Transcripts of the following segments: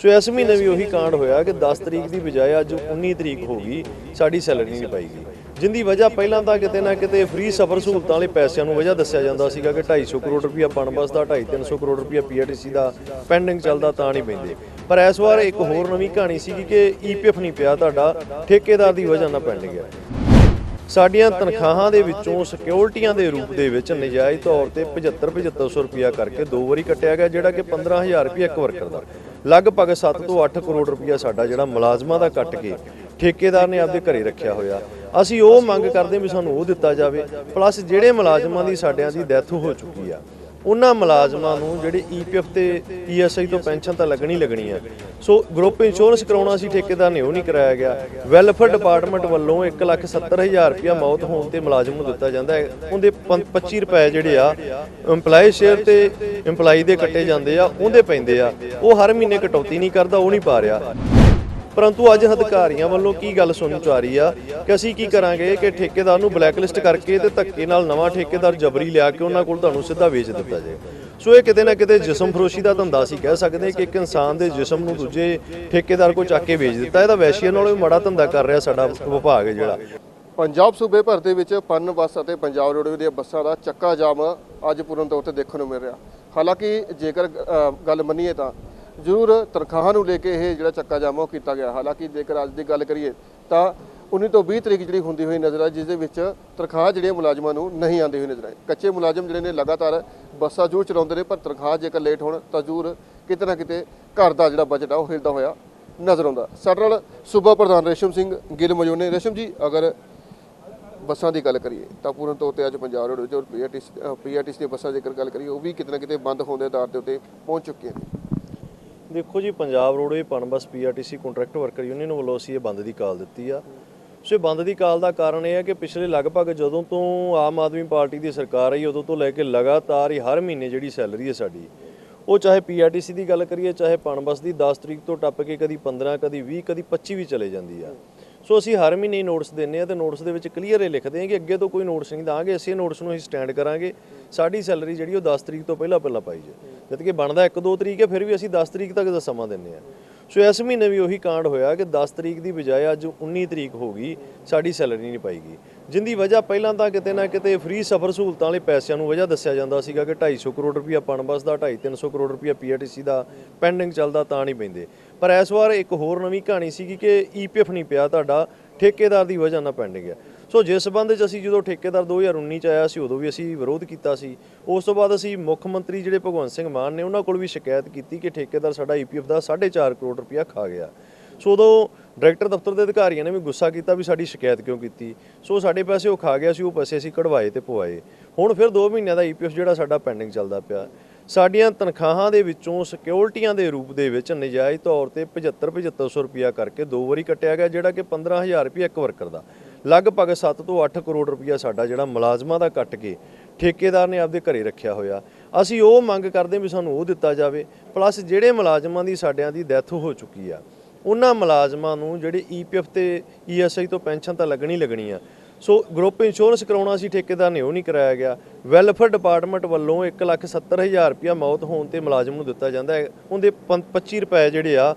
ਸੋ ਇਸ ਮਹੀਨੇ ਵੀ ਉਹੀ ਕਾਂਡ ਹੋਇਆ ਕਿ 10 ਤਰੀਕ ਦੀ ਬਜਾਏ ਅੱਜ 19 ਤਰੀਕ ਹੋ ਗਈ, ਸਾਡੀ ਸੈਲਰੀ ਨਹੀਂ ਪਾਈਗੀ ਜਿੰਦੀ ਵਜ੍ਹਾ ਪਹਿਲਾਂ ਤਾਂ ਕਿਤੇ ਨਾ ਕਿਤੇ ਫ੍ਰੀ ਸਫਰ ਸਹੂਲਤਾਂ ਵਾਲੇ ਪੈਸਿਆਂ ਨੂੰ ਵਜ੍ਹਾ ਦੱਸਿਆ ਜਾਂਦਾ ਸੀਗਾ ਕਿ 250 ਕਰੋੜ ਰੁਪਇਆ ਪਨਬਸ ਦਾ 2.5 300 ਕਰੋੜ ਰੁਪਇਆ ਪੀਆਰਟੀਸੀ ਦਾ ਪੈਂਡਿੰਗ ਚੱਲਦਾ ਤਾਂ ਨਹੀਂ ਪੈਂਦੇ। ਪਰ ਇਸ ਵਾਰ ਇੱਕ ਹੋਰ ਨਵੀਂ ਕਹਾਣੀ ਸੀਗੀ ਕਿ ਈਪੀਐਫ ਨਹੀਂ ਪਿਆ ਤੁਹਾਡਾ, ਠੇਕੇਦਾਰ ਦੀ ਵਜ੍ਹਾ ਨਾਲ ਪੈਂਡਿੰਗ ਹੈ ਸਾਡੀਆਂ ਤਨਖਾਹਾਂ ਦੇ ਵਿੱਚੋਂ ਸਿਕਿਉਰਿਟੀਆਂ ਦੇ ਰੂਪ ਦੇ ਵਿੱਚ ਨਜਾਇਜ਼ ਤੌਰ ਤੇ 75 7500 ਰੁਪਇਆ ਕਰਕੇ ਦੋ ਵਾਰੀ ਕੱਟਿਆ ਗਿਆ, ਜਿਹੜਾ ਕਿ 15000 ਰੁਪਇਆ ਇੱਕ ਵਰਕਰ ਦਾ। ਲਗਭਗ 7 ਤੋਂ 8 ਕਰੋੜ ਰੁਪਇਆ ਸਾਡਾ ਜਿਹੜਾ ਮੁਲਾਜ਼ਮਾਂ ਦਾ ਕੱਟ ਕੇ ਠੇਕੇਦਾਰ ਨੇ ਆਪਦੇ ਘਰੇ ਰੱਖਿਆ ਹੋਇਆ। ਅਸੀਂ ਉਹ ਮੰਗ ਕਰਦੇ ਵੀ ਸਾਨੂੰ ਉਹ ਦਿੱਤਾ ਜਾਵੇ ਪਲੱਸ ਜਿਹੜੇ ਮੁਲਾਜ਼ਮਾਂ ਦੀ ਸਾਡਿਆਂ ਦੀ ਡੈਥ ਹੋ ਚੁੱਕੀ ਆ ਉਹਨਾਂ ਮੁਲਾਜ਼ਮਾਂ ਨੂੰ ਜਿਹੜੇ ਈਪੀਐਫ ਤੇ ਈਐਸਆਈ ਤੋਂ ਪੈਨਸ਼ਨ ਤਾਂ ਲੱਗਣੀ ਲੱਗਣੀ ਹੈ ਸੋ ਗਰੁੱਪ ਇੰਸ਼ੋਰੈਂਸ ਕਰਾਉਣਾ ਸੀ ਠੇਕੇਦਾਰ ਨੇ ਉਹ ਨਹੀਂ ਕਰਾਇਆ ਗਿਆ। ਵੈਲਫੇਅਰ ਡਿਪਾਰਟਮੈਂਟ ਵੱਲੋਂ 170000 ਰੁਪਇਆ ਮੌਤ ਹੋਣ ਤੇ ਮੁਲਾਜ਼ਮ ਨੂੰ ਦਿੱਤਾ ਜਾਂਦਾ ਹੈ। ਉਹਦੇ ਪੰ- 25 ਰੁਪਏ ਜਿਹੜੇ ਆ EMPLOYE ਸ਼ੇਅਰ ਤੇ EMPLOYE ਦੇ ਕੱਟੇ ਜਾਂਦੇ ਆ, ਉਹਦੇ ਪੈਂਦੇ ਆ। ਉਹ ਹਰ ਮਹੀਨੇ ਕਟੌਤੀ ਨਹੀਂ ਕਰਦਾ, ਉਹ ਨਹੀਂ ਪਾ ਰਿਹਾ। ਪਰੰਤੂ ਅੱਜ ਅਧਿਕਾਰੀਆਂ ਵੱਲੋਂ ਕੀ ਗੱਲ ਸੁਣਨ ਚ ਆ ਰਹੀ ਆ ਕਿ ਅਸੀਂ ਕੀ ਕਰਾਂਗੇ ਕਿ ਠੇਕੇਦਾਰ ਨੂੰ ਬਲੈਕਲਿਸਟ ਕਰਕੇ ਤੇ ਧੱਕੇ ਨਾਲ ਨਵਾਂ ਠੇਕੇਦਾਰ ਜਬਰੀ ਲਿਆ ਕੇ ਉਹਨਾਂ ਕੋਲ ਤੁਹਾਨੂੰ ਸਿੱਧਾ ਵੇਚ ਦਿੱਤਾ ਜਾਏ। ਸੋ ਇਹ ਕਿਤੇ ਨਾ ਕਿਤੇ ਜਿਸਮ ਫਰੋਸ਼ੀ ਦਾ ਧੰਦਾ ਸੀ ਕਹਿ ਸਕਦੇ ਕਿ ਇੱਕ ਇਨਸਾਨ ਦੇ ਜਿਸਮ ਨੂੰ ਦੂਜੇ ਠੇਕੇਦਾਰ ਕੋਲ ਚੱਕ ਕੇ ਵੇਚ ਦਿੱਤਾ। ਇਹਦਾ ਵੈਸ਼ੀਆਂ ਨਾਲੋਂ ਵੀ ਮਾੜਾ ਧੰਦਾ ਕਰ ਰਿਹਾ ਸਾਡਾ ਵਿਭਾਗ ਹੈ ਜਿਹੜਾ। ਪੰਜਾਬ ਸੂਬੇ ਭਰ ਦੇ ਵਿੱਚ ਪਨ ਬੱਸ ਅਤੇ ਪੰਜਾਬ ਰੋਡਵੇ ਦੀਆਂ ਬੱਸਾਂ ਦਾ ਚੱਕਾ ਜਾਮ ਅੱਜ ਪੂਰਨ ਤੌਰ ਤੇ ਦੇਖਣ ਨੂੰ ਮਿਲ ਰਿਹਾ। ਹਾਲਾਂਕਿ ਜੇਕਰ ਗੱਲ ਮੰਨੀਏ ਤਾਂ ਜ਼ਰੂਰ ਤਨਖਾਹਾਂ ਨੂੰ ਲੈ ਕੇ ਇਹ ਜਿਹੜਾ ਚੱਕਾ ਜਾਮ ਆ ਉਹ ਕੀਤਾ ਗਿਆ। ਹਾਲਾਂਕਿ ਜੇਕਰ ਅੱਜ ਦੀ ਗੱਲ ਕਰੀਏ ਤਾਂ 19 ਤੋਂ 20 ਤਰੀਕ ਜਿਹੜੀ ਹੁੰਦੀ ਹੋਈ ਨਜ਼ਰ ਆ ਜਿਸ ਦੇ ਵਿੱਚ ਤਨਖਾਹ ਜਿਹੜੇ ਮੁਲਾਜ਼ਮਾਂ ਨੂੰ ਨਹੀਂ ਆਉਂਦੀ ਹੋਈ ਨਜ਼ਰ ਆਏ ਕੱਚੇ ਮੁਲਾਜ਼ਮ ਜਿਹੜੇ ਨੇ ਲਗਾਤਾਰ ਬੱਸਾਂ ਜ਼ਰੂਰ ਚਲਾਉਂਦੇ ਨੇ, ਪਰ ਤਨਖਾਹ ਜੇਕਰ ਲੇਟ ਹੋਣ ਤਾਂ ਜ਼ਰੂਰ ਕਿਤੇ ਨਾ ਕਿਤੇ ਘਰ ਦਾ ਜਿਹੜਾ ਬਜਟ ਆ ਉਹ ਹਿਲਦਾ ਹੋਇਆ ਨਜ਼ਰ ਆਉਂਦਾ। ਸਾਡੇ ਨਾਲ ਸੂਬਾ ਪ੍ਰਧਾਨ ਰੇਸ਼ਮ ਸਿੰਘ ਗਿੱਲ ਮੌਜੂਦ ਨੇ। ਰੇਸ਼ਮ ਜੀ, ਅਗਰ ਬੱਸਾਂ ਦੀ ਗੱਲ ਕਰੀਏ ਤਾਂ ਪੂਰਨ ਤੌਰ ਤੇ ਅੱਜ ਪੰਜਾਬ ਰੋਡ ਵਿੱਚ ਪੀਆਰਟੀਸੀ ਪੀਆਰਟੀਸੀ ਦੀਆਂ ਬੱਸਾਂ ਜੇਕਰ ਗੱਲ ਕਰੀਏ, ਉਹ ਵੀ ਕਿਤੇ ਨਾ ਕਿਤੇ ਬੰਦ ਹੋਣ ਦੇ ਆਧਾਰ ਦੇ ਉੱਤੇ ਪਹੁੰਚ ਚੁੱਕੀਆਂ ਨੇ। ਦੇਖੋ ਜੀ, Punjab roadways PUNBUS PRTC contract worker union ਵੱਲੋਂ ਅਸੀਂ ਇਹ ਬੰਦ ਦੀ ਕਾਲ ਦਿੱਤੀ ਆ। ਸੋ ਇਹ ਬੰਦ ਦੀ ਕਾਲ ਦਾ ਕਾਰਨ ਇਹ ਹੈ ਕਿ ਪਿਛਲੇ ਲਗਭਗ ਜਦੋਂ ਤੋਂ ਆਮ ਆਦਮੀ ਪਾਰਟੀ ਦੀ ਸਰਕਾਰ ਆਈ, ਉਦੋਂ ਤੋਂ ਲੈ ਕੇ ਲਗਾਤਾਰ ਹੀ ਹਰ ਮਹੀਨੇ ਜਿਹੜੀ ਸੈਲਰੀ ਹੈ ਸਾਡੀ, ਉਹ ਚਾਹੇ ਪੀਆਰਟੀਸੀ ਦੀ ਗੱਲ ਕਰੀਏ, ਚਾਹੇ ਪਨਬਸ ਦੀ 10 ਤਰੀਕ ਤੋਂ ਟੱਪ ਕੇ ਕਦੀ 15 ਕਦੀ 20 ਕਦੀ 25 ਵੀ ਚਲੇ ਜਾਂਦੀ ਆ। ਸੋ ਅਸੀਂ ਹਰ ਮਹੀਨੇ ਹੀ ਨੋਟਿਸ ਦਿੰਨੇ ਆ ਤੇ ਨੋਟਸ ਦੇ ਵਿੱਚ ਕਲੀਅਰ ਇਹ ਲਿਖਦੇ ਆ ਕਿ ਅੱਗੇ ਤੋਂ ਕੋਈ ਨੋਟਸ ਨਹੀਂ ਦਾਂਗੇ, ਅਸੀਂ ਨੋਟਸ ਨੂੰ ਅਸੀਂ ਸਟੈਂਡ ਕਰਾਂਗੇ। ਸਾਡੀ ਸੈਲਰੀ ਜਿਹੜੀ ਉਹ 10 ਤਰੀਕ ਤੋਂ ਪਹਿਲਾਂ ਪਹਿਲਾਂ ਪਾਈ ਜਾਏ। ਜਦ ਕਿ ਬਣਦਾ 1-2 ਤਰੀਕ ਹੈ, ਫਿਰ ਵੀ ਅਸੀਂ 10 ਤਰੀਕ ਤੱਕ ਦਾ ਸਮਾਂ ਦਿੰਨੇ ਆ ਸੋ ਇਸ ਮਹੀਨੇ ਵੀ ਉਹੀ ਕਾਂਡ ਹੋਇਆ ਕਿ 10 ਤਰੀਕ ਦੀ ਬਜਾਏ ਅੱਜ 19 ਤਰੀਕ ਹੋ ਗਈ, ਸਾਡੀ ਸੈਲਰੀ ਨਹੀਂ ਪਾਈਗੀ ਜਿੰਦੀ ਵਜ੍ਹਾ ਪਹਿਲਾਂ ਤਾਂ ਕਿਤੇ ਨਾ ਕਿਤੇ ਫ੍ਰੀ ਸਫਰ ਸਹੂਲਤਾਂ ਵਾਲੇ ਪੈਸਿਆਂ ਨੂੰ ਵਜ੍ਹਾ ਦੱਸਿਆ ਜਾਂਦਾ ਸੀਗਾ ਕਿ 250 ਕਰੋੜ ਰੁਪਇਆ ਪਨਬਸ ਦਾ 2.5 300 ਕਰੋੜ ਰੁਪਇਆ ਪੀਆਰਟੀਸੀ ਦਾ ਪੈਂਡਿੰਗ ਚੱਲਦਾ ਤਾਂ ਨਹੀਂ ਪੈਂਦੇ। ਪਰ ਇਸ ਵਾਰ ਇੱਕ ਹੋਰ ਨਵੀਂ ਕਹਾਣੀ ਸੀਗੀ ਕਿ ਈਪੀਐਫ ਨਹੀਂ ਪਿਆ ਤੁਹਾਡਾ, ਠੇਕੇਦਾਰ ਦੀ ਵਜ੍ਹਾ ਨਾਲ ਪੈਂਡਿੰਗ ਹੈ ਸੋ ਜਿਸ ਸੰਬੰਧ ਵਿੱਚ ਅਸੀਂ ਜਦੋਂ ਠੇਕੇਦਾਰ 2019 ਚ ਆਇਆ ਸੀ, ਉਦੋਂ ਵੀ ਅਸੀਂ ਵਿਰੋਧ ਕੀਤਾ ਸੀ। ਉਸ ਤੋਂ ਬਾਅਦ ਅਸੀਂ ਮੁੱਖ ਮੰਤਰੀ ਜਿਹੜੇ ਭਗਵੰਤ ਸਿੰਘ ਮਾਨ ਨੇ, ਉਹਨਾਂ ਕੋਲ ਵੀ ਸ਼ਿਕਾਇਤ ਕੀਤੀ ਕਿ ਠੇਕੇਦਾਰ ਸਾਡਾ ਈਪੀਐਫ ਦਾ 4.5 ਕਰੋੜ ਰੁਪਇਆ ਖਾ ਗਿਆ। ਸੋ ਉਦੋਂ ਡਾਇਰੈਕਟਰ ਦਫ਼ਤਰ ਦੇ ਅਧਿਕਾਰੀਆਂ ਨੇ ਵੀ ਗੁੱਸਾ ਕੀਤਾ ਵੀ ਸਾਡੀ ਸ਼ਿਕਾਇਤ ਕਿਉਂ ਕੀਤੀ। ਸੋ ਸਾਡੇ ਪੈਸੇ ਉਹ ਖਾ ਗਿਆ ਸੀ, ਉਹ ਪੈਸੇ ਅਸੀਂ ਕਢਵਾਏ ਤੇ ਪਵਾਏ। ਹੁਣ ਫਿਰ 2 ਮਹੀਨਿਆਂ ਦਾ ਈਪੀਐਫ ਜਿਹੜਾ ਸਾਡਾ ਪੈਂਡਿੰਗ ਚੱਲਦਾ ਪਿਆ। ਸਾਡੀਆਂ ਤਨਖਾਹਾਂ ਦੇ ਵਿੱਚੋਂ ਸਿਕਿਉਰਿਟੀਆਂ ਦੇ ਰੂਪ ਦੇ ਵਿੱਚ ਨਜਾਇਜ਼ ਤੌਰ ਤੇ 75 7500 ਰੁਪਇਆ ਕਰਕੇ ਦੋ ਵਾਰੀ ਕੱਟਿਆ ਗਿਆ, ਜਿਹੜਾ ਕਿ 15000 ਰੁਪਇਆ ਇੱਕ ਵਰਕਰ ਦਾ। ਲਗਭਗ 7 ਤੋਂ 8 ਕਰੋੜ ਰੁਪਇਆ ਸਾਡਾ ਜਿਹੜਾ ਮੁਲਾਜ਼ਮਾਂ ਦਾ ਕੱਟ ਕੇ ਠੇਕੇਦਾਰ ਨੇ ਆਪਦੇ ਘਰੇ ਰੱਖਿਆ ਹੋਇਆ। ਅਸੀਂ ਉਹ ਮੰਗ ਕਰਦੇ ਵੀ ਸਾਨੂੰ ਉਹ ਦਿੱਤਾ ਜਾਵੇ। ਪਲੱਸ ਜਿਹੜੇ ਮੁਲਾਜ਼ਮਾਂ ਦੀ ਸਾਡਿਆਂ ਦੀ ਡੈਥ ਹੋ ਚੁੱਕੀ ਆ, ਉਹਨਾਂ ਮੁਲਾਜ਼ਮਾਂ ਨੂੰ ਜਿਹੜੇ ਈਪੀਐਫ ਤੇ ਈਐਸਆਈ ਤੋਂ ਪੈਨਸ਼ਨ ਤਾਂ ਲੱਗਣੀ ਲੱਗਣੀ ਆ। ਸੋ ਗਰੁੱਪ ਇੰਸ਼ੋਰੈਂਸ ਕਰਾਉਣਾ ਸੀ ਠੇਕੇਦਾਰ ਨੇ ਉਹ ਨਹੀਂ ਕਰਾਇਆ ਗਿਆ। ਵੈਲਫੇਅਰ ਡਿਪਾਰਟਮੈਂਟ ਵੱਲੋਂ 170000 ਰੁਪਇਆ ਮੌਤ ਹੋਣ ਤੇ ਮੁਲਾਜ਼ਮ ਨੂੰ ਦਿੱਤਾ ਜਾਂਦਾ ਹੈ। ਉਹਦੇ ਪੰ- 25 ਰੁਪਏ ਜਿਹੜੇ ਆ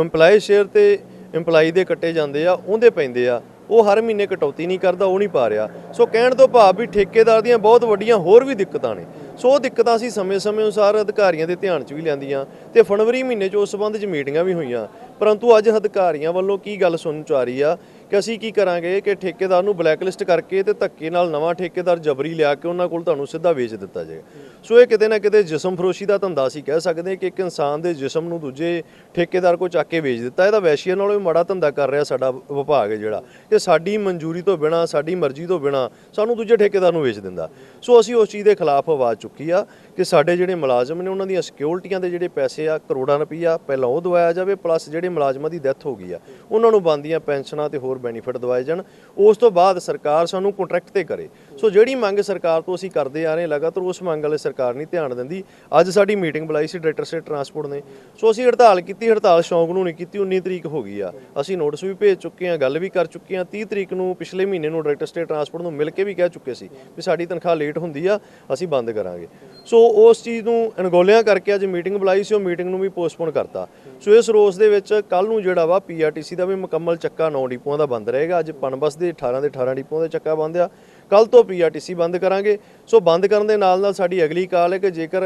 EMPLOYE ਸ਼ੇਅਰ ਤੇ EMPLOYE ਦੇ ਕੱਟੇ ਜਾਂਦੇ ਆ, ਉਹਦੇ ਪੈਂਦੇ ਆ। ਉਹ ਹਰ ਮਹੀਨੇ ਕਟੌਤੀ ਨਹੀਂ ਕਰਦਾ, ਉਹ ਨਹੀਂ ਪਾ ਰਿਹਾ। ਸੋ ਕਹਿਣ ਤੋਂ ਭਾਵ ਵੀ ਠੇਕੇਦਾਰ ਦੀਆਂ ਬਹੁਤ ਵੱਡੀਆਂ ਹੋਰ ਵੀ ਦਿੱਕਤਾਂ ਨੇ। ਸੋ ਉਹ ਦਿੱਕਤਾਂ ਅਸੀਂ ਸਮੇਂ-ਸਮੇਂ ਅਨੁਸਾਰ ਅਧਿਕਾਰੀਆਂ ਦੇ ਧਿਆਨ 'ਚ ਵੀ ਲਿਆਂਦੀਆਂ ਤੇ ਫਰਵਰੀ ਮਹੀਨੇ 'ਚ ਉਸ ਸੰਬੰਧ 'ਚ ਮੀਟਿੰਗਾਂ ਵੀ ਹੋਈਆਂ। ਪਰੰਤੂ ਅੱਜ ਅਧਿਕਾਰੀਆਂ ਵੱਲੋਂ ਕੀ ਗੱਲ ਸੁਣਨ 'ਚ ਆ ਰਹੀ ਆ? ਕਿ ਅਸੀਂ ਕੀ ਕਰਾਂਗੇ ਕਿ ਠੇਕੇਦਾਰ ਨੂੰ ਬਲੈਕਲਿਸਟ ਕਰਕੇ ਤੇ ਧੱਕੇ ਨਾਲ ਨਵਾਂ ਠੇਕੇਦਾਰ ਜਬਰੀ ਲਿਆ ਕੇ ਉਹਨਾਂ ਕੋਲ ਤੁਹਾਨੂੰ ਸਿੱਧਾ ਵੇਚ ਦਿੱਤਾ ਜਾਏ। ਸੋ ਇਹ ਕਿਤੇ ਨਾ ਕਿਤੇ ਜਿਸਮ ਫਰੋਸ਼ੀ ਦਾ ਧੰਦਾ ਸੀ ਕਹਿ ਸਕਦੇ ਹਾਂ ਕਿ ਇੱਕ ਇਨਸਾਨ ਦੇ ਜਿਸਮ ਨੂੰ ਦੂਜੇ ਠੇਕੇਦਾਰ ਕੋਲ ਚੱਕ ਕੇ ਵੇਚ ਦਿੱਤਾ। ਇਹਦਾ ਵੈਸ਼ੀਆਂ ਨਾਲੋਂ ਵੀ ਮਾੜਾ ਧੰਦਾ ਕਰ ਰਿਹਾ ਸਾਡਾ ਵਿਭਾਗ ਹੈ ਜਿਹੜਾ ਕਿ ਸਾਡੀ ਮਨਜ਼ੂਰੀ ਤੋਂ ਬਿਨਾ, ਸਾਡੀ ਮਰਜ਼ੀ ਤੋਂ ਬਿਨਾ ਸਾਨੂੰ ਦੂਜੇ ਠੇਕੇਦਾਰ ਨੂੰ ਵੇਚ ਦਿੰਦਾ। ਸੋ ਅਸੀਂ ਉਸ ਚੀਜ਼ ਦੇ ਖਿਲਾਫ ਆਵਾਜ਼ ਚੁੱਕੀ ਆ। ਕਿ ਸਾਡੇ ਜਿਹੜੇ ਮੁਲਾਜ਼ਮ ਨੇ ਉਹਨਾਂ ਦੀਆਂ ਸਿਕਿਉਰਿਟੀਆਂ ਦੇ ਜਿਹੜੇ ਪੈਸੇ ਆ, ਕਰੋੜਾਂ ਰੁਪਈਆ ਪਹਿਲਾਂ ਉਹ ਦਵਾਇਆ ਜਾਵੇ ਪਲੱਸ ਜਿਹੜੇ ਮੁਲਾਜ਼ਮਾਂ ਦੀ ਡੈਥ ਹੋ ਗਈ ਆ, ਉਹਨਾਂ ਨੂੰ ਬੰਦੀਆਂ ਪੈਨਸ਼ਨਾਂ ਤੇ ਹੋਰ ਬੈਨੀਫਿਟ ਦਵਾਏ ਜਾਣ। ਉਸ ਤੋਂ ਬਾਅਦ ਸਰਕਾਰ ਸਾਨੂੰ ਕੰਟਰੈਕਟ ਤੇ ਕਰੇ। ਸੋ ਜਿਹੜੀ ਮੰਗ ਸਰਕਾਰ ਤੋਂ ਅਸੀਂ ਕਰਦੇ ਆ ਰਹੇ ਹਾਂ ਲਗਾਤਾਰ, ਉਸ ਮੰਗ ਵਾਲੇ ਸਰਕਾਰ ਨਹੀਂ ਧਿਆਨ ਦਿੰਦੀ। ਅੱਜ ਸਾਡੀ ਮੀਟਿੰਗ ਬੁਲਾਈ ਸੀ ਡਾਇਰੈਕਟਰ ਸਟੇਟ ਟਰਾਂਸਪੋਰਟ ਨੇ। ਸੋ ਅਸੀਂ ਹੜਤਾਲ ਕੀਤੀ, ਹੜਤਾਲ ਸ਼ੌਂਕ ਨੂੰ ਨਹੀਂ ਕੀਤੀ 19 ਤਰੀਕ ਹੋ ਗਈ ਆ। ਅਸੀਂ ਨੋਟਿਸ ਵੀ ਭੇਜ ਚੁੱਕੇ ਹਾਂ, ਗੱਲ ਵੀ ਕਰ ਚੁੱਕੇ ਹਾਂ। 30 ਤਰੀਕ ਨੂੰ ਪਿਛਲੇ ਮਹੀਨੇ ਨੂੰ ਡਾਇਰੈਕਟਰ ਸਟੇਟ ਟਰਾਂਸਪੋਰਟ ਨੂੰ ਮਿਲ ਕੇ ਵੀ ਕਹਿ ਚੁੱਕੇ ਸੀ ਵੀ ਸਾਡੀ ਤਨਖਾਹ ਲੇਟ ਹੁੰਦੀ ਆ, ਅਸੀਂ ਬੰਦ ਕਰਾਂਗੇ। ਸੋ ਉਹ ਉਸ ਚੀਜ਼ ਨੂੰ ਅਣਗੋਲਿਆਂ ਕਰਕੇ ਅੱਜ ਮੀਟਿੰਗ ਬੁਲਾਈ ਸੀ, ਉਹ ਮੀਟਿੰਗ ਨੂੰ ਵੀ ਪੋਸਟਪੋਨ ਕਰਤਾ। ਸੋ ਇਸ ਰੋਸ ਦੇ ਵਿੱਚ ਕੱਲ ਨੂੰ ਜਿਹੜਾ ਵਾ ਪੀਆਰਟੀਸੀ ਦਾ ਵੀ ਮੁਕੰਮਲ ਚੱਕਾ 9 ਡਿਪੂਆਂ ਦਾ ਬੰਦ ਰਹੇਗਾ। ਅੱਜ ਪਨਬਸ ਦੇ 18 ਦੇ 18 ਡਿਪੂਆਂ ਦੇ ਚੱਕਾ ਬੰਦ ਆ। ਕੱਲ ਤੋਂ ਪੀਆਰਟੀਸੀ ਬੰਦ ਕਰਾਂਗੇ। ਸੋ ਬੰਦ ਕਰਨ ਦੇ ਨਾਲ ਨਾਲ ਸਾਡੀ ਅਗਲੀ ਕਾਲ ਹੈ ਕਿ ਜੇਕਰ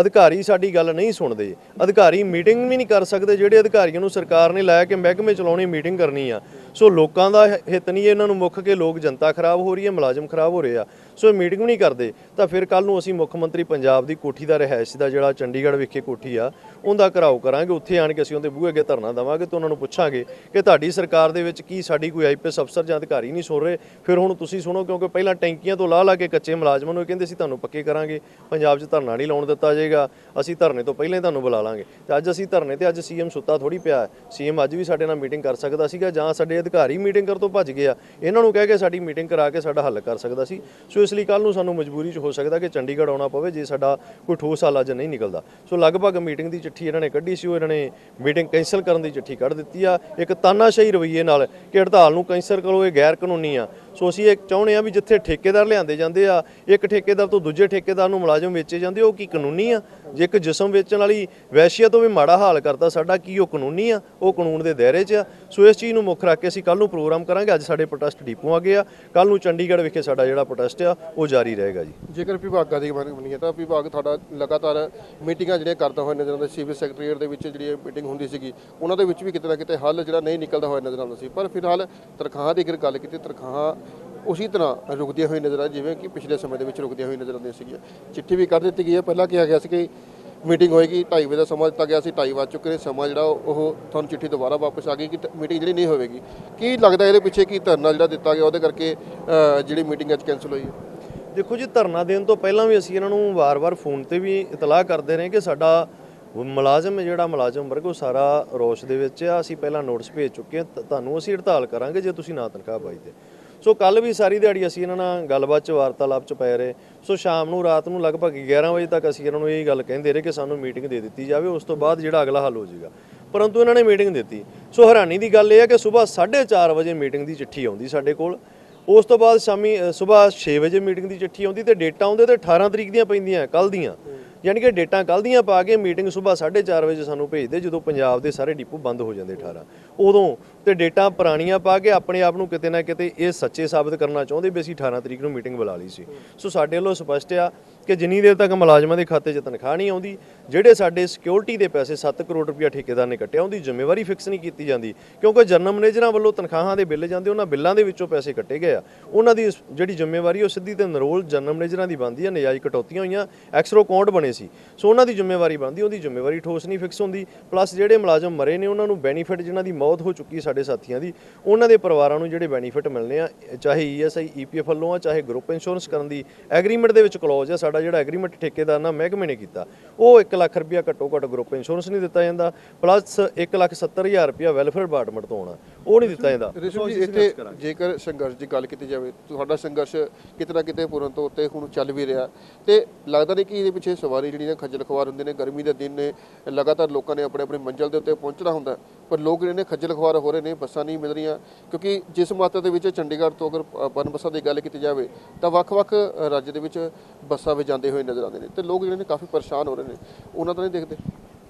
ਅਧਿਕਾਰੀ ਸਾਡੀ ਗੱਲ ਨਹੀਂ ਸੁਣਦੇ, ਅਧਿਕਾਰੀ ਮੀਟਿੰਗ ਵੀ ਨਹੀਂ ਕਰ ਸਕਦੇ ਜਿਹੜੇ ਅਧਿਕਾਰੀਆਂ ਨੂੰ ਸਰਕਾਰ ਨੇ ਲਾਇਆ ਕਿ ਮਹਿਕਮੇ ਚਲਾਉਣੀ ਮੀਟਿੰਗ ਕਰਨੀ ਆ। ਸੋ ਲੋਕਾਂ ਦਾ ਹ- ਹਿੱਤ ਨਹੀਂ, ਇਹਨਾਂ ਨੂੰ ਮੁੱਖ ਕੇ ਲੋਕ ਜਨਤਾ ਖਰਾਬ ਹੋ ਰਹੀ ਹੈ, ਮੁਲਾਜ਼ਮ ਖਰਾਬ ਹੋ ਰਹੇ ਆ। ਸੋ ਮੀਟਿੰਗ ਨਹੀਂ ਕਰਦੇ, ਤਾਂ ਫਿਰ ਕੱਲ ਨੂੰ ਅਸੀਂ ਮੁੱਖ ਮੰਤਰੀ ਪੰਜਾਬ ਦੀ ਕੋਠੀ ਦਾ ਰਿਹਾਇਸ਼ ਦਾ ਜਿਹੜਾ ਚੰਡੀਗੜ੍ਹ ਵਿਖੇ ਕੋਠੀ ਆ, ਉਹਦਾ ਘਰਾਓ ਕਰਾਂਗੇ, ਉੱਥੇ ਆਣ ਕੇ ਅਸੀਂ ਉਹਦੇ ਬੂਹੇ ਅੱਗੇ ਧਰਨਾ ਦੇਵਾਂਗੇ ਤੇ ਉਹਨਾਂ ਨੂੰ ਪੁੱਛਾਂਗੇ ਕਿ ਤੁਹਾਡੀ ਸਰਕਾਰ ਦੇ ਵਿੱਚ ਕੀ ਸਾਡੀ ਕੋਈ ਆਈਪੀਐਸ ਅਫਸਰ ਜਾਂ ਅਧਿਕਾਰੀ ਨਹੀਂ ਸੁਣ ਰਹੇ। ਫਿਰ ਹੁਣ ਤੁਸੀਂ ਸੁਣੋ, ਕਿਉਂਕਿ ਪਹਿਲਾਂ ਟੈਂਕੀਆਂ ਤੋਂ ਲਾ ਲਾ ਕੇ ਕੱਚੇ ਮੁਲਾਜ਼ਮਾਂ ਨੂੰ ਇਹ ਕਹਿੰਦੇ ਸੀ, ਤੁਹਾਨੂੰ ਪੱਕੇ ਕਰਾਂਗੇ, ਪੰਜਾਬ 'ਚ ਧਰਨਾ ਨਹੀਂ ਲਾਉਣ ਦਿੱਤਾ ਜਾਏਗਾ, ਅਸੀਂ ਧਰਨੇ ਤੋਂ ਪਹਿਲਾਂ ਹੀ ਤੁਹਾਨੂੰ ਬੁਲਾ ਲਾਂਗੇ। ਤੇ ਅੱਜ ਅਸੀਂ ਧਰਨੇ ਤੇ ਅੱਜ ਸੀਐਮ ਸੁੱਤਾ ਥੋੜੀ ਪਿਆ। ਸੀਐਮ ਅੱਜ ਵੀ ਸਾਡੇ ਨਾਲ ਮੀਟਿੰਗ ਕਰ ਸਕਦਾ ਸੀਗਾ ਜਾਂ ਸਾਡੇ ਅਧਿਕਾਰੀ ਮੀਟਿੰਗ ਕਰ ਤੋਂ ਭੱਜ ਗਏ ਆ। ਇਹਨਾਂ ਨੂੰ ਕਹਿ ਕੇ ਸਾਡੀ ਮੀਟਿੰਗ ਕਰਾ ਕੇ ਸਾਡਾ ਹੱਲ ਕਰ ਸਕਦਾ ਸੀ। ਸੋ ਇਸ ਲਈ ਕੱਲ ਨੂੰ ਸਾਨੂੰ ਮਜਬੂਰੀ 'ਚ ਹੋ ਸਕਦਾ ਕਿ ਚੰਡੀਗੜ੍ਹ ਆਉਣਾ ਪਵੇ ਜੇ ਸਾਡਾ ਕੋਈ ਠੋਸ ਹੱਲ ਅੱਜ ਨਹੀਂ ਨਿਕਲਦਾ। ਸੋ ਲਗਭਗ ਮੀਟਿੰਗ ਦੀ ਚਿੱਠੀ ਇਹਨਾਂ ਨੇ ਕੱਢੀ ਸੀ, ਉਹ ਇਹਨਾਂ ਨੇ ਮੀਟਿੰਗ ਕੈਂਸਲ ਕਰਨ ਦੀ ਚਿੱਠੀ ਕੱਢ ਦਿੱਤੀ ਆ। ਇੱਕ ਤਾਨਾਸ਼ਾਹੀ ਰਵੱਈਏ ਨਾਲ ਕਿ ਹੜਤਾਲ ਨੂੰ ਕੈਂਸਲ ਕਰੋ, ਇਹ ਗੈਰ ਕਾਨੂੰਨੀ ਆ। ਸੋ ਅਸੀਂ ਇਹ ਚਾਹੁੰਦੇ ਆ ਵੀ ਜਿੱਥੇ ਠੇਕੇਦਾਰ ਲਿਆਂਦੇ ਜਾਂਦੇ ਆ, ਇੱਕ ਠੇਕੇਦਾਰ ਤੋਂ ਦੂਜੇ ਠੇਕੇਦਾਰ ਨੂੰ ਮੁਲਾਜ਼ਮ ਵੇਚੇ ਜਾਂਦੇ ਉਹ ਕੀ ਕਾਨੂੰਨੀ ਆ? ਜੇ ਇੱਕ ਜਿਸਮ ਵੇਚਣ ਵਾਲੀ ਵੈਸ਼ੀਆ ਤੋਂ ਵੀ ਮਾੜਾ ਹਾਲ ਕਰਦਾ ਸਾਡਾ ਕੀ ਉਹ ਕਾਨੂੰਨੀ ਆ? ਉਹ ਕਾਨੂੰਨ ਦੇ ਦਾਇਰੇ 'ਚ ਆ। ਸੋ ਇਸ ਚੀਜ਼ ਨੂੰ ਮੁੱਖ ਰੱਖ ਕੇ ਅਸੀਂ ਕੱਲ ਨੂੰ ਪ੍ਰੋਗਰਾਮ ਕਰਾਂਗੇ। ਅੱਜ ਸਾਡੇ ਪ੍ਰੋਟੈਸਟ ਡੀਪੂ ਆ ਗਏ ਆ। ਕੱਲ ਨੂੰ ਚੰਡੀਗੜ੍ਹ ਵਿਖੇ ਸਾਡਾ ਜਿਹੜਾ ਪ੍ਰੋਟੈਸਟ ਆ, ਉਹ ਜਾਰੀ ਰਹੇਗਾ ਜੀ। ਜੇਕਰ ਵਿਭਾਗਾਂ ਦੀ ਗੱਲ ਬਣੀਏ ਤਾਂ ਵਿਭਾਗ ਤੁਹਾਡਾ ਲਗਾਤਾਰ ਮੀਟਿੰਗਾਂ ਜਿਹੜੀਆਂ ਕਰਦਾ ਹੋਇਆ ਨਜ਼ਰ ਆਉਂਦਾ ਸਿਵਲ ਸੈਕਟਰੀਏਟ ਦੇ ਵਿੱਚ ਜਿਹੜੀ ਮੀਟਿੰਗ ਹੁੰਦੀ ਸੀਗੀ, ਉਹਨਾਂ ਦੇ ਵਿੱਚ ਵੀ ਕਿਤੇ ਨਾ ਕਿਤੇ ਹੱਲ ਜਿਹੜਾ ਨਹੀਂ ਨਿਕਲਦਾ ਹੋਇਆ ਨਜ਼ਰ ਆਉਂਦਾ ਸੀ। ਪਰ ਫਿਲਹਾਲ ਤਨਖਾਹਾਂ ਦੀ ਅਗਰ ਗੱਲ ਕੀਤੀ, ਤਨਖਾਹਾਂ ਉਸੇ ਤਰ੍ਹਾਂ ਰੁਕਦੀਆਂ ਹੋਈ ਨਜ਼ਰ ਆ ਜਿਵੇਂ ਕਿ ਪਿਛਲੇ ਸਮੇਂ ਦੇ ਵਿੱਚ ਰੁਕਦੀਆਂ ਹੋਈ ਨਜ਼ਰ ਆਉਂਦੀਆਂ ਸੀਗੀਆਂ। ਚਿੱਠੀ ਵੀ ਕਰ ਦਿੱਤੀ ਗਈ ਹੈ। ਪਹਿਲਾਂ ਕਿਹਾ ਗਿਆ ਸੀ ਕਿ ਮੀਟਿੰਗ ਹੋਏਗੀ 2:30 ਵਜੇ ਦਾ ਸਮਾਂ ਦਿੱਤਾ ਗਿਆ ਸੀ 2:30 ਵੱਜ ਚੁੱਕੇ ਨੇ। ਸਮਾਂ ਜਿਹੜਾ ਉਹ ਤੁਹਾਨੂੰ ਚਿੱਠੀ ਦੁਬਾਰਾ ਵਾਪਸ ਆ ਗਈ ਕਿ ਮੀਟਿੰਗ ਜਿਹੜੀ ਨਹੀਂ ਹੋਵੇਗੀ। ਕੀ ਲੱਗਦਾ ਇਹਦੇ ਪਿੱਛੇ ਕੀ ਧਰਨਾ ਜਿਹੜਾ ਦਿੱਤਾ ਗਿਆ, ਉਹਦੇ ਕਰਕੇ ਜਿਹੜੀ ਮੀਟਿੰਗ ਅੱਜ ਕੈਨਸਲ ਹੋਈ ਹੈ? ਦੇਖੋ ਜੀ, ਧਰਨਾ ਦੇਣ ਤੋਂ ਪਹਿਲਾਂ ਵੀ ਅਸੀਂ ਇਹਨਾਂ ਨੂੰ ਵਾਰ-ਵਾਰ ਫੋਨ ਤੇ ਵੀ ਇਤਲਾਹ ਕਰਦੇ ਰਹੇ ਕਿ ਸਾਡਾ ਮੁਲਾਜ਼ਮ ਹੈ ਜਿਹੜਾ ਮੁਲਾਜ਼ਮ ਵਰਗ, ਉਹ ਸਾਰਾ ਰੋਸ਼ ਦੇ ਵਿੱਚ ਆ। ਅਸੀਂ ਪਹਿਲਾਂ ਨੋਟਿਸ ਭੇਜ ਚੁੱਕੇ ਹਾਂ। ਤੁਹਾਨੂੰ ਅਸੀਂ ਹੜਤਾਲ ਕਰਾਂਗੇ ਜੇ ਤੁਸੀਂ ਨਾ ਤਨਖਾਹ ਪਾਈ ਤੇ। ਸੋ ਕੱਲ ਵੀ ਸਾਰੀ ਦਿਹਾੜੀ ਅਸੀਂ ਇਹਨਾਂ ਨਾਲ ਗੱਲਬਾਤ ਚ, ਵਾਰਤਾਲਾਪ ਚ ਪਏ ਰਹੇ। ਸੋ ਸ਼ਾਮ ਨੂੰ, ਰਾਤ ਨੂੰ ਲਗਭਗ 11 ਵਜੇ ਤੱਕ ਅਸੀਂ ਇਹਨਾਂ ਨੂੰ ਇਹ ਗੱਲ ਕਹਿੰਦੇ ਰਹੇ ਕਿ ਸਾਨੂੰ ਮੀਟਿੰਗ ਦੇ ਦਿੱਤੀ ਜਾਵੇ, ਉਸ ਤੋਂ ਬਾਅਦ ਜਿਹੜਾ ਅਗਲਾ ਹੱਲ ਹੋ ਜਾਏਗਾ। ਪਰੰਤੂ ਇਹਨਾਂ ਨੇ ਮੀਟਿੰਗ ਦਿੱਤੀ। ਸੋ ਹੈਰਾਨੀ ਦੀ ਗੱਲ ਇਹ ਹੈ ਕਿ ਸਵੇਰ 4:30 ਵਜੇ ਮੀਟਿੰਗ ਦੀ ਚਿੱਠੀ ਆਉਂਦੀ ਸਾਡੇ ਕੋਲ। ਉਸ ਤੋਂ ਬਾਅਦ ਸ਼ਾਮੀ ਸਵੇਰ 6 ਵਜੇ ਮੀਟਿੰਗ ਦੀ ਚਿੱਠੀ ਆਉਂਦੀ ਤੇ ਡੇਟਾ ਆਉਂਦੇ ਤੇ 18 ਤਰੀਕ ਦੀਆਂ ਪੈਂਦੀਆਂ ਕੱਲ ਦੀਆਂ। ਯਾਨੀ ਕਿ ਡੇਟਾਂ ਕੱਲ ਦੀਆਂ ਪਾ ਕੇ ਮੀਟਿੰਗ ਸਵੇਰ 4:30 ਵਜੇ ਸਾਨੂੰ ਭੇਜਦੇ, ਜਦੋਂ ਪੰਜਾਬ ਦੇ ਸਾਰੇ ਡਿਪੂ ਬੰਦ ਹੋ ਜਾਂਦੇ 18 ਉਦੋਂ ਤੇ ਡੇਟਾ ਪੁਰਾਣੀਆਂ ਪਾ ਕੇ ਆਪਣੇ ਆਪ ਨੂੰ ਕਿਤੇ ਨਾ ਕਿਤੇ ਇਹ ਸੱਚੇ ਸਾਬਤ ਕਰਨਾ ਚਾਹੁੰਦੇ ਵੀ ਅਸੀਂ 18 ਤਰੀਕ ਨੂੰ ਮੀਟਿੰਗ ਬੁਲਾ ਲਈ ਸੀ। ਸੋ ਸਾਡੇ ਵੱਲੋਂ ਸਪਸ਼ਟ ਆ ਕਿ ਜਿੰਨੀ ਦੇਰ ਤੱਕ ਮੁਲਾਜ਼ਮਾਂ ਦੇ ਖਾਤੇ 'ਚ ਤਨਖਾਹ ਨਹੀਂ ਆਉਂਦੀ, ਜਿਹੜੇ ਸਾਡੇ ਸਿਕਿਉਰਿਟੀ ਦੇ ਪੈਸੇ 7 ਕਰੋੜ ਰੁਪਇਆ ਠੇਕੇਦਾਰ ਨੇ ਕੱਟਿਆ, ਉਹਦੀ ਜ਼ਿੰਮੇਵਾਰੀ ਫਿਕਸ ਨਹੀਂ ਕੀਤੀ ਜਾਂਦੀ। ਕਿਉਂਕਿ ਜਨਰਲ ਮੈਨੇਜਰਾਂ ਵੱਲੋਂ ਤਨਖਾਹਾਂ ਦੇ ਬਿੱਲ ਜਾਂਦੇ, ਉਹਨਾਂ ਬਿੱਲਾਂ ਦੇ ਵਿੱਚੋਂ ਪੈਸੇ ਕੱਟੇ ਗਏ ਆ। ਉਹਨਾਂ ਦੀ ਜਿਹੜੀ ਜ਼ਿੰਮੇਵਾਰੀ ਉਹ ਸਿੱਧੀ ਤੇ ਨਰੋਲ ਜਨਰਲ ਮੈਨੇਜਰਾਂ ਦੀ ਬਣਦੀ ਆ, ਨਜਾਇਜ਼ ਕਟੌਤੀਆਂ ਹੋਈਆਂ, ਐਕਸਰੋ ਅਕਾਊਂਟ ਬਣੇ ਸੀ। ਸੋ ਉਹਨਾਂ ਦੀ ਜ਼ਿੰਮੇਵਾਰੀ ਬਣਦੀ, ਉਹਦੀ ਜ਼ਿੰਮੇਵਾਰੀ ਠੋਸ ਨਹੀਂ ਫਿਕਸ ਹੁੰਦੀ। ਪਲੱਸ ਜਿਹੜੇ ਮੁਲਾਜ਼ਮ ਮਰੇ ਨੇ, ਉਹਨਾਂ ਨੂੰ ਬੈਨੀਫਿਟ ਜਿਨ੍ਹਾਂ ਦੀ ਮੌਤ ਹੋ ਚੁੱਕੀ, ਸਾਡੇ ਸਾਥੀਆਂ ਦੀ ਉਹਨਾਂ ਦੇ ਪਰਿਵਾਰਾਂ ਨੂੰ ਜਿਹੜੇ ਬੈਨੀਫਿਟ ਮਿਲਨੇ ਆ ਚਾਹੇ ਈਐਸਆਈ ਈਪੀਐਫ ਵੱਲੋਂ ਆ ਚਾਹੇ ਗਰੁੱਪ ਇੰਸ਼ੋਰੈਂਸ ਕਰਨ ਦੀ ਐਗਰੀਮੈਂਟ ਦੇ ਵਿੱਚ ਕਲੌਜ਼ ਆ ਸਾਡਾ ਜਿਹੜਾ ਐਗਰੀਮੈਂਟ ਠੇਕੇਦਾਰ ਨਾਲ ਮਹਿਕਮੇ ਨੇ ਕੀਤਾ ਉਹ 1 ਲੱਖ ਰੁਪਇਆ ਘੱਟੋ ਘੱਟ ਗਰੁੱਪ ਇੰਸ਼ੋਰੈਂਸ ਨਹੀਂ ਦਿੱਤਾ ਜਾਂਦਾ ਪਲੱਸ 1 ਲੱਖ 70 ਹਜ਼ਾਰ ਰੁਪਇਆ ਵੈਲਫੇਅਰ ਡਿਪਾਰਟਮੈਂਟ ਤੋਂ ਆਉਣਾ ਉਹ ਨਹੀਂ ਦਿੱਤਾ ਜਾਂਦਾ। ਇੱਥੇ ਜੇਕਰ ਸੰਘਰਸ਼ ਦੀ ਗੱਲ ਕੀਤੀ ਜਾਵੇ ਤੁਹਾਡਾ ਸੰਘਰਸ਼ ਕਿਤੇ ਨਾ ਕਿਤੇ ਪੂਰਨ ਤੌਰ ਤੇ ਹੁਣ ਚੱਲ ਵੀ ਰਿਹਾ ਤੇ ਲੱਗਦਾ ਨਹੀਂ ਕਿ ਇਹਦੇ ਪਿੱਛੇ ਸਵਾਰੀ ਜਿਹੜੀ ਨੇ ਖੱਜਲ ਖਵਾਰ ਹੁੰਦੇ ਨੇ ਗਰਮੀ ਦੇ ਦਿਨ ਨੇ ਲਗਾਤਾਰ ਲੋਕਾਂ ਨੇ ਆਪਣੇ ਆਪਣੇ ਮੰਜ਼ਿਲ ਦੇ ਉੱਤੇ ਪਹੁੰਚਣਾ ਹੁੰਦਾ ਪਰ ਲੋਕ ਜਿਹੜੇ ਨੇ ਖੱਜਲ ਖਵਾਰ ਹੋ ਰਹੇ ਨੇ ਬੱਸਾਂ ਨਹੀਂ ਮਿਲ ਰਹੀਆਂ। ਕਿਉਂਕਿ ਜਿਸ ਮਾਤਰਾ ਦੇ ਵਿੱਚ ਚੰਡੀਗੜ੍ਹ ਤੋਂ ਅਗਰ ਅ, ਬੱਸਾਂ ਦੀ ਗੱਲ ਕੀਤੀ ਜਾਵੇ ਤਾਂ ਵੱਖ-ਵੱਖ ਰਾਜ ਦੇ ਵਿੱਚ ਬੱਸਾਂ ਵਿੱਚ ਜਾਂਦੇ ਹੋਏ ਨਜ਼ਰ ਆਉਂਦੇ ਨੇ। ਤੇ ਲੋਕ ਜਿਹੜੇ ਨੇ ਕਾਫੀ ਪਰੇਸ਼ਾਨ ਹੋ ਰਹੇ ਨੇ। ਉਹਨਾਂ ਤਾਂ ਨਹੀਂ ਦੇਖਦੇ?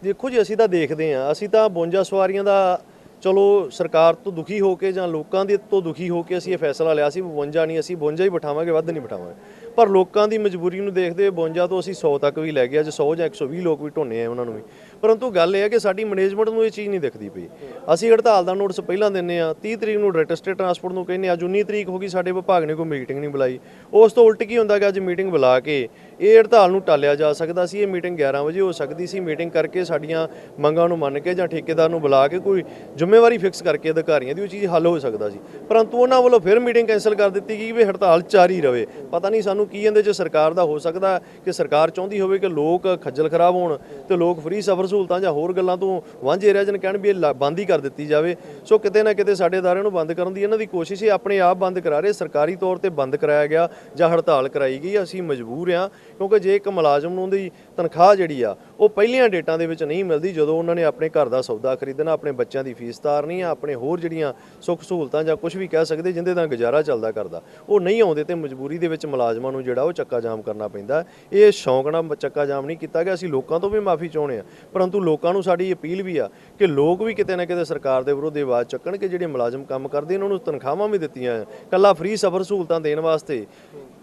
ਦੇਖੋ ਜੀ ਅਸੀਂ ਤਾਂ ਦੇਖਦੇ ਹਾਂ। ਅਸੀਂ ਤਾਂ 52 ਸਵਾਰੀਆਂ ਦਾ ਚਲੋ ਸਰਕਾਰ ਤੋਂ ਦੁਖੀ ਹੋ ਕੇ ਜਾਂ ਲੋਕਾਂ ਦੇ ਤੋਂ ਦੁਖੀ ਹੋ ਕੇ ਅਸੀਂ ਇਹ ਫੈਸਲਾ ਲਿਆ ਸੀ 52 ਨਹੀਂ ਅਸੀਂ 52 ਹੀ ਬਿਠਾਵਾਂਗੇ ਵੱਧ ਨਹੀਂ ਬਿਠਾਵਾਂਗੇ। ਪਰ ਲੋਕਾਂ ਦੀ ਮਜਬੂਰੀ ਨੂੰ ਦੇਖਦੇ ਹੋਏ 52 ਤੋਂ ਅਸੀਂ 100 ਤੱਕ ਵੀ ਲੈ ਗਏ। ਅੱਜ 100 ਜਾਂ 120 ਲੋਕ ਵੀ ਢੋਨੇ ਆ ਉਹਨਾਂ ਨੂੰ ਵੀ। ਪਰੰਤੂ ਗੱਲ ਇਹ ਹੈ ਕਿ ਸਾਡੀ ਮੈਨੇਜਮੈਂਟ ਨੂੰ ਇਹ ਚੀਜ਼ ਨਹੀਂ ਦਿਖਦੀ ਪਈ। ਅਸੀਂ ਹੜਤਾਲ ਦਾ ਨੋਟਿਸ ਪਹਿਲਾਂ ਦਿੰਨੇ ਆ। 30 ਤਰੀਕ ਨੂੰ ਡਾਇਰੈਕਟਰ ਟਰਾਂਸਪੋਰਟ ਨੂੰ ਕਹਿੰਨੇ ਅੱਜ 19 ਤਰੀਕ ਹੋ ਗਈ, ਸਾਡੇ ਵਿਭਾਗ ਨੇ ਕੋਈ ਮੀਟਿੰਗ ਨਹੀਂ ਬੁਲਾਈ। ਉਸ ਤੋਂ ਉਲਟ ਕੀ ਹੁੰਦਾ ਕਿ ਅੱਜ ਮੀਟਿੰਗ ਬੁਲਾ ਕੇ ਇਹ ਹੜਤਾਲ ਨੂੰ ਟਾਲਿਆ ਜਾ ਸਕਦਾ ਸੀ। ਇਹ ਮੀਟਿੰਗ 11 ਵਜੇ ਹੋ ਸਕਦੀ ਸੀ। ਮੀਟਿੰਗ ਕਰਕੇ ਸਾਡੀਆਂ ਮੰਗਾਂ ਨੂੰ ਮੰਨ ਕੇ ਜਾਂ ਠੇਕੇਦਾਰ ਨੂੰ ਬੁਲਾ ਕੇ ਕੋਈ ਜ਼ਿੰਮੇਵਾਰੀ ਫਿਕਸ ਕਰਕੇ ਅਧਿਕਾਰੀਆਂ ਦੀ ਉਹ ਚੀਜ਼ ਹੱਲ ਹੋ ਸਕਦਾ ਸੀ। ਪਰੰਤੂ ਉਹਨਾਂ ਵੱਲੋਂ ਫਿਰ ਮੀਟਿੰਗ ਕੈਨਸਲ ਕਰ ਦਿੱਤੀ ਗਈ ਵੀ ਹੜਤਾਲ ਜਾਰੀ ਰਵੇ। ਪਤਾ ਨਹੀਂ ਸਾਨੂੰ ਕੀ ਇਹਦੇ 'ਚ ਸਰਕਾਰ ਦਾ ਹੋ ਸਕਦਾ ਕਿ ਸਰਕਾਰ ਚਾਹੁੰਦੀ ਹੋਵੇ ਕਿ ਲੋਕ ਖੱਜਲ ਖਰਾਬ ਹੋਣ ਤੇ ਲੋਕ ਫ੍ਰੀ ਸਫਰ ਸਹੂਲਤਾਂ ਜਾਂ ਹੋਰ ਗੱਲਾਂ ਤੋਂ ਵਾਂਝੇ ਰਹਿ ਜਾਣ, ਕਹਿਣ ਵੀ ਇਹ ਲਾ- ਬੰਦ ਹੀ ਕਰ ਦਿੱਤੀ ਜਾਵੇ। ਸੋ ਕਿਤੇ ਨਾ ਕਿਤੇ ਸਾਡੇ ਅਦਾਰਿਆਂ ਨੂੰ ਬੰਦ ਕਰਨ ਦੀ ਇਹਨਾਂ ਦੀ ਕੋਸ਼ਿਸ਼ ਹੈ, ਆਪਣੇ ਆਪ ਬੰਦ ਕਰਾ ਰਹੇ, ਸਰਕਾਰੀ ਤੌਰ ਤੇ ਬੰਦ ਕਰਾਇਆ ਗਿਆ ਜਾਂ ਹੜਤਾਲ ਕਰਾਈ ਗਈ, ਅਸੀਂ ਮਜਬੂਰ ਹਾਂ ਕਿਉਂਕਿ ਜੇ ਇੱਕ ਮੁਲਾਜ਼ਮ ਨੂੰ ਉਹਦੀ ਤਨਖਾਹ ਜਿਹੜੀ ਆ ਉਹ ਪਹਿਲੀਆਂ ਡੇਟਾਂ ਦੇ ਵਿੱਚ ਨਹੀਂ ਮਿਲਦੀ ਜਦੋਂ ਉਹਨਾਂ ਨੇ ਆਪਣੇ ਘਰ ਦਾ ਸੌਦਾ ਖਰੀਦਣਾ, ਆਪਣੇ ਬੱਚਿਆਂ ਦੀ ਫੀਸ ਤਾਰਨੀ ਆ ਆਪਣੇ ਹੋਰ ਜਿਹੜੀਆਂ ਸੁੱਖ ਸਹੂਲਤਾਂ ਜਾਂ ਕੁਝ ਵੀ ਕਹਿ ਸਕਦੇ ਜਿੰਦੇ ਦਾ ਗੁਜ਼ਾਰਾ ਚੱਲਦਾ ਕਰਦਾ। ਉਹ ਨਹੀਂ ਆਉਂਦੇ ਤੇ ਮਜਬੂਰੀ ਦੇ ਵਿੱਚ ਮੁਲਾਜ਼ਮਾਂ ਨੂੰ ਜਿਹੜਾ ਉਹ ਚੱਕਾ ਜਾਮ ਕਰਨਾ ਪੈਂਦਾ। ਇਹ ਸ਼ੌਂਕ ਨਾਲ ਚੱਕਾ ਜਾਮ ਨਹੀਂ ਕੀਤਾ ਗਿਆ। ਅਸੀਂ ਲੋਕਾਂ ਤੋਂ ਵੀ ਮਾਫੀ ਚਾਹੁੰਦੇ ਆ ਪਰੰਤੂ ਲੋਕਾਂ ਨੂੰ ਸਾਡੀ ਅਪੀਲ ਵੀ ਆ ਕਿ ਲੋਕ ਵੀ ਕਿਤੇ ਨਾ ਕਿਤੇ ਸਰਕਾਰ ਦੇ ਵਿਰੁੱਧ ਆਵਾਜ਼ ਚੱਕਣ ਕਿ ਜਿਹੜੇ ਮੁਲਾਜ਼ਮ ਕੰਮ ਕਰਦੇ, ਇਹਨਾਂ ਨੂੰ ਤਨਖਾਹਾਂ ਵੀ ਦਿੱਤੀਆਂ ਆ। ਕੱਲਾ ਫ੍ਰੀ ਸਫਰ ਸਹੂਲਤਾਂ ਦੇਣ ਵਾਸਤੇ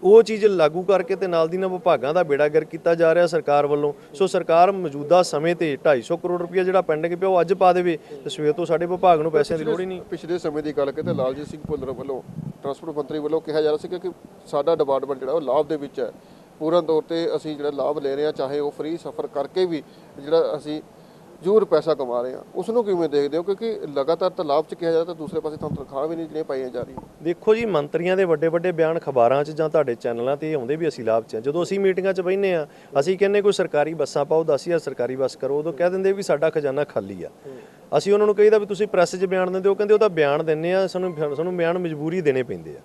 ਉਹ ਚੀਜ਼ ਲਾਗੂ ਕਰਕੇ ਤੇ ਨਾਲ ਦੀ ਨਾਲ ਵਿਭਾਗਾਂ ਦਾ ਬੇੜਾਗਰ ਕੀਤਾ ਜਾ ਰਿਹਾ ਸਰਕਾਰ ਵੱਲੋਂ। ਸੋ ਸਰਕਾਰ ਮੌਜੂਦਾ ਸਮੇਂ ਤੇ 250 ਕਰੋੜ ਰੁਪਏ ਜਿਹੜਾ ਪੈਂਡਿੰਗ ਪਿਆ, ਉਹ ਅੱਜ ਪਾ ਦੇਵੇ ਤੇ ਸਵੇਰ ਤੋਂ ਸਾਡੇ ਵਿਭਾਗ ਨੂੰ ਪੈਸਿਆਂ ਦੀ ਲੋੜ ਹੀ ਨਹੀਂ। ਪਿਛਲੇ ਸਮੇਂ ਦੀ ਗੱਲ ਕਰੀਏ ਤਾਂ ਲਾਲਜੀਤ ਸਿੰਘ ਭੁੱਲਰ ਵੱਲੋਂ, ਟਰਾਂਸਪੋਰਟ ਮੰਤਰੀ ਵੱਲੋਂ ਕਿਹਾ ਜਾ ਰਿਹਾ ਸੀ ਕਿ ਸਾਡਾ ਡਿਪਾਰਟਮੈਂਟ ਜਿਹੜਾ ਉਹ ਲਾਭ ਦੇ ਵਿੱਚ ਹੈ। ਪੂਰਨ ਤੌਰ ਤੇ ਅਸੀਂ ਜਿਹੜਾ ਲਾਭ ਲੈ ਰਹੇ ਹਾਂ, ਚਾਹੇ ਉਹ ਫ੍ਰੀ ਸਫ਼ਰ ਕਰਕੇ ਵੀ ਜਿਹੜਾ ਅਸੀਂ ਜ਼ਰੂਰ ਪੈਸਾ ਕਮਾ ਰਹੇ ਹਾਂ ਉਸ ਨੂੰ ਕਿਵੇਂ ਦੇਖਦੇ ਹੋ? ਕਿਉਂਕਿ ਲਗਾਤਾਰ ਤਾਂ ਲਾਭ ਚ ਕਿਹਾ ਜਾਂਦਾ ਤਾਂ ਦੂਸਰੇ ਪਾਸੇ ਤੁਹਾਨੂੰ ਤਨਖਾਹ ਵੀ ਨਹੀਂ ਜਿਹੜੀਆਂ ਪਾਈਆਂ ਜਾ ਰਹੀਆਂ। ਦੇਖੋ ਜੀ, ਮੰਤਰੀਆਂ ਦੇ ਵੱਡੇ ਵੱਡੇ ਬਿਆਨ ਖਬਰਾਂ 'ਚ ਜਾਂ ਤੁਹਾਡੇ ਚੈਨਲਾਂ ਤੇ ਆਉਂਦੇ ਵੀ ਅਸੀਂ ਲਾਭ 'ਚ ਹਾਂ। ਜਦੋਂ ਅਸੀਂ ਮੀਟਿੰਗਾਂ 'ਚ ਬੈਠਨੇ ਆ ਅਸੀਂ ਕਹਿੰਨੇ ਕੋਈ ਸਰਕਾਰੀ ਬੱਸਾਂ ਪਾਓ 10000 ਸਰਕਾਰੀ ਬੱਸ ਕਰੋ, ਉਦੋਂ ਕਹਿ ਦਿੰਦੇ ਵੀ ਸਾਡਾ ਖਜ਼ਾਨਾ ਖਾਲੀ ਆ। ਅਸੀਂ ਉਹਨਾਂ ਨੂੰ ਕਹੀਦਾ ਵੀ ਤੁਸੀਂ ਪ੍ਰੈਸ 'ਚ ਬਿਆਨ ਦਿੰਦੇ ਹੋ ਕਹਿੰਦੇ ਉਹ ਤਾਂ ਬਿਆਨ ਦਿੰਨੇ ਆ ਸਾਨੂੰ ਸਾਨੂੰ ਬਿਆਨ ਮਜਬੂਰੀ ਦੇਣੇ ਪੈਂਦੇ ਆ।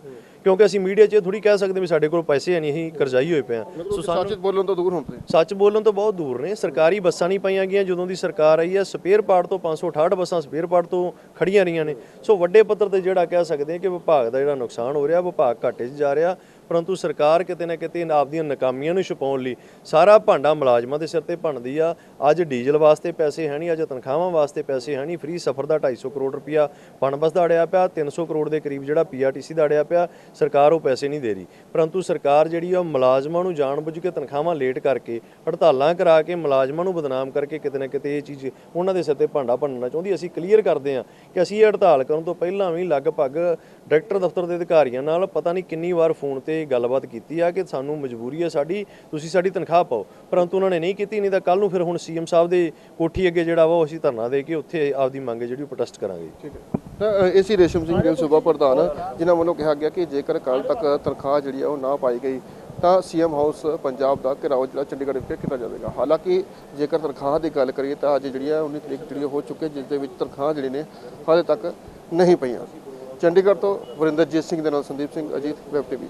ਕਿਉਂਕਿ ਅਸੀਂ ਮੀਡੀਆ 'ਚ ਥੋੜੀ ਕਹਿ ਸਕਦੇ ਵੀ ਸਾਡੇ ਕੋਲ ਪੈਸੇ ਹੈ ਨਹੀਂ ਅਸੀਂ ਕਰਜ਼ਾਈ ਹੋਏ ਪਏ ਆ। ਸੋ ਸੱਚ ਬੋਲਣ ਤੋਂ ਦੂਰ ਹੁੰਦੇ ਸੱਚ ਬੋਲਣ ਤੋਂ ਬਹੁਤ ਦੂਰ ਨੇ। ਸਰਕਾਰੀ ਬੱਸਾਂ ਨਹੀਂ ਪਾਈਆਂ ਗਈਆਂ ਜਦੋਂ ਦੀ ਸਰਕਾਰ ਆਈ ਹੈ ਸਪੇਅਰ ਪਾਰਟ ਤੋਂ 568 ਬੱਸਾਂ ਸਪੇਅਰ ਪਾਰਟ ਤੋਂ ਖੜੀਆਂ ਰਹੀਆਂ ਨੇ। ਸੋ ਵੱਡੇ ਪੱਧਰ ਤੇ ਜਿਹੜਾ ਕਹਿ ਸਕਦੇ ਹਾਂ ਕਿ ਵਿਭਾਗ ਦਾ ਜਿਹੜਾ ਨੁਕਸਾਨ ਹੋ ਰਿਹਾ ਵਿਭਾਗ ਘਾਟੇ 'ਚ ਜਾ ਰਿਹਾ। ਪਰੰਤੂ ਸਰਕਾਰ ਕਿਤੇ ਨਾ ਕਿਤੇ ਆਪਦੀਆਂ ਨਾਕਾਮੀਆਂ ਨੂੰ ਛੁਪਾਉਣ ਲਈ ਸਾਰਾ ਭਾਂਡਾ ਮੁਲਾਜ਼ਮਾਂ ਦੇ ਸਿਰ ਤੇ ਭੰਨਦੀ ਆ। ਅੱਜ ਡੀਜ਼ਲ ਵਾਸਤੇ ਪੈਸੇ ਹੈ ਨਹੀਂ, ਅੱਜ ਤਨਖਾਹਾਂ ਵਾਸਤੇ ਪੈਸੇ ਹੈ ਨਹੀਂ। ਫ੍ਰੀ ਸਫ਼ਰ ਦਾ 250 ਕਰੋੜ ਰੁਪਇਆ ਪਣਬਸ ਦਾ ਅੜਿਆ ਪਿਆ 300 ਕਰੋੜ ਦੇ ਕਰੀਬ ਜਿਹੜਾ ਪੀਆਰਟੀਸੀ ਦਾ ਅੜਿਆ ਪਿਆ, ਸਰਕਾਰ ਉਹ ਪੈਸੇ ਨਹੀਂ ਦੇ ਰਹੀ। ਪਰੰਤੂ ਸਰਕਾਰ ਜਿਹੜੀ ਆ, ਉਹ ਮੁਲਾਜ਼ਮਾਂ ਨੂੰ ਜਾਣਬੁੱਝ ਕੇ ਤਨਖਾਹਾਂ ਲੇਟ ਕਰਕੇ, ਹੜਤਾਲਾਂ ਕਰਾ ਕੇ, ਮੁਲਾਜ਼ਮਾਂ ਨੂੰ ਬਦਨਾਮ ਕਰਕੇ ਕਿਤੇ ਨਾ ਕਿਤੇ ਇਹ ਚੀਜ਼ ਉਹਨਾਂ ਦੇ ਸਿਰ ਤੇ ਭਾਂਡਾ ਭੰਨਣਾ ਚਾਹੁੰਦੀ। ਅਸੀਂ ਕਲੀਅਰ ਕਰਦੇ ਹਾਂ ਕਿ ਅਸੀਂ ਇਹ ਹੜਤਾਲ ਕਰਨ ਤੋਂ ਪਹਿਲਾਂ ਵੀ ਲਗਭਗ ਡਾਇਰੈਕਟਰ ਦਫ਼ਤਰ ਦੇ ਅਧਿਕਾਰੀਆਂ ਨਾਲ ਪਤਾ ਨਹੀਂ ਕਿੰਨੀ ਵਾਰ ਫੋਨ ਤੇ ਗੱਲਬਾਤ ਕੀਤੀ ਆ ਕਿ ਸਾਨੂੰ ਮਜਬੂਰੀ ਹੈ ਸਾਡੀ, ਤੁਸੀਂ ਸਾਡੀ ਤਨਖਾਹ ਪਾਓ। ਪਰੰਤੂ ਉਹਨਾਂ ਨੇ ਨਹੀਂ ਕੀਤੀ, ਨਹੀਂ ਤਾਂ ਕੱਲ ਨੂੰ ਫਿਰ ਹੁਣ ਸੀਐਮ ਸਾਹਿਬ ਦੇ ਕੋਠੀ ਅੱਗੇ ਜਿਹੜਾ ਵਾ, ਉਹ ਅਸੀਂ ਧਰਨਾ ਦੇ ਕੇ ਉੱਥੇ ਆਪਦੀ ਮੰਗ ਜਿਹੜੀ ਉਹ ਪ੍ਰੋਟੈਸਟ ਕਰਾਂਗੇ। ਠੀਕ ਹੈ। ਤਾਂ ਏਸੀ ਰੇਸ਼ਮ ਸਿੰਘ ਗਿੱਲ, ਸੂਬਾ ਪ੍ਰਧਾਨ, ਜਿਨ੍ਹਾਂ ਵੱਲੋਂ ਕਿਹਾ ਗਿਆ ਕਿ ਜੇਕਰ ਕੱਲ ਤੱਕ ਤਨਖਾਹ ਜਿਹੜੀ ਆ ਉਹ ਨਾ ਪਾਈ ਗਈ, ਤਾਂ ਸੀਐਮ ਹਾਊਸ ਪੰਜਾਬ ਦਾ ਘਿਰਾਓ ਜਿਹੜਾ ਚੰਡੀਗੜ੍ਹ ਵਿਖੇ ਕੀਤਾ ਜਾਵੇਗਾ। ਹਾਲਾਂਕਿ ਜੇਕਰ ਤਨਖਾਹ ਦੀ ਗੱਲ ਕਰੀਏ ਤਾਂ ਅੱਜ ਜਿਹੜੀ ਆ 19 ਤਰੀਕ ਜਿਹੜੀ ਹੋ ਚੁੱਕੀ ਹੈ, ਜਿਸ ਦੇ ਵਿੱਚ ਤਨਖਾਹ ਜਿਹੜੇ ਨੇ, ਹਾਲੇ ਤੱਕ ਨਹੀਂ ਪਈਆਂ। ਚੰਡੀਗੜ੍ਹ ਤੋਂ ਵਰਿੰਦਰਜੀਤ ਸਿੰਘ ਦੇ ਨਾਲ ਸੰਦੀਪ ਸਿੰਘ, ਅਜੀਤ ਵੈਬ ਟੀਵੀ